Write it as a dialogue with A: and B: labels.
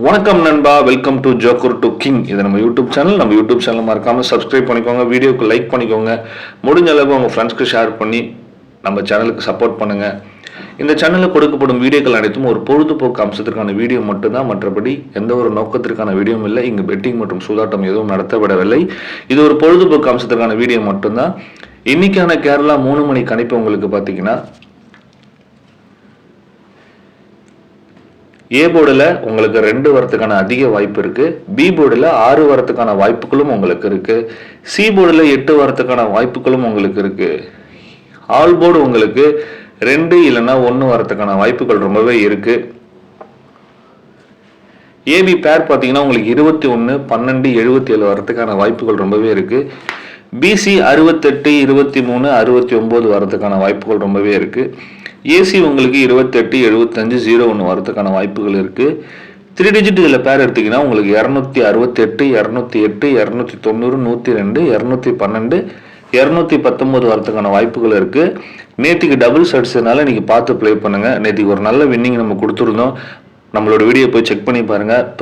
A: வணக்கம் நண்பா welcome to joker to king இது நம்ம யூடியூப் சேனல் நம்ம யூடியூப் சேனல் மறக்காம சப்ஸ்கிரைப் பண்ணிக்கோங்க வீடியோக்கு லைக் பண்ணிக்கோங்க. முடிஞ்ச அளவுக்கு உங்கள் ஃப்ரெண்ட்ஸ்க்கு ஷேர் பண்ணி நம்ம சேனலுக்கு சப்போர்ட் பண்ணுங்க. இந்த சேனலில் கொடுக்கப்படும் வீடியோக்கள் அனைத்தும் ஒரு பொழுதுபோக்கு அம்சத்திற்கான வீடியோ மட்டும்தான். மற்றபடி எந்த ஒரு நோக்கத்திற்கான வீடியோவும் இல்லை. இங்கு பெட்டிங் மற்றும் சூதாட்டம் எதுவும் நடத்தப்படவில்லை. இது ஒரு பொழுதுபோக்கு அம்சத்திற்கான வீடியோ மட்டும்தான். இன்னைக்கான கேரளா மூணு மணி கணிப்பு உங்களுக்கு பார்த்தீங்கன்னா ஏ போர்டில் உங்களுக்கு ரெண்டு வரத்துக்கான அதிக வாய்ப்பு இருக்கு. பி போர்டில் ஆறு வரத்துக்கான வாய்ப்புகளும் உங்களுக்கு இருக்கு. சி போர்டில் எட்டு வரத்துக்கான வாய்ப்புகளும் உங்களுக்கு இருக்கு. ஆல் போர்டு உங்களுக்கு ரெண்டு இல்லைன்னா ஒன்று வரத்துக்கான வாய்ப்புகள் ரொம்பவே இருக்கு. ஏபி பேர் பார்த்தீங்கன்னா உங்களுக்கு இருபத்தி ஒன்று பன்னெண்டு எழுபத்தி ஏழு வரத்துக்கான வாய்ப்புகள் ரொம்பவே இருக்கு. பிசி அறுபத்தெட்டு இருபத்தி மூணு அறுபத்தி ஒம்பது வரதுக்கான வாய்ப்புகள் ரொம்பவே இருக்குது ஏசி உங்களுக்கு இருபத்தெட்டு எழுபத்தஞ்சு ஜீரோ ஒன்று வரதுக்கான வாய்ப்புகள் இருக்குது த்ரீ டிஜிட் இதில் பேர் எடுத்தீங்கன்னா உங்களுக்கு இரநூத்தி அறுபத்தெட்டு இரநூத்தி எட்டு இரநூத்தி தொண்ணூறு நூற்றி ரெண்டு இரநூத்தி பன்னெண்டு இரநூத்தி பத்தொம்போது வரத்துக்கான வாய்ப்புகள் இருக்குது நேற்றுக்கு டபுள்ஸ் அடிச்சதுனால நீங்கள் பார்த்து ப்ளே பண்ணுங்கள் நேற்றுக்கு ஒரு நல்ல வின்னிங் நம்ம கொடுத்துருந்தோம். நம்மளோட வீடியோ போய் செக் பண்ணி பாருங்கள்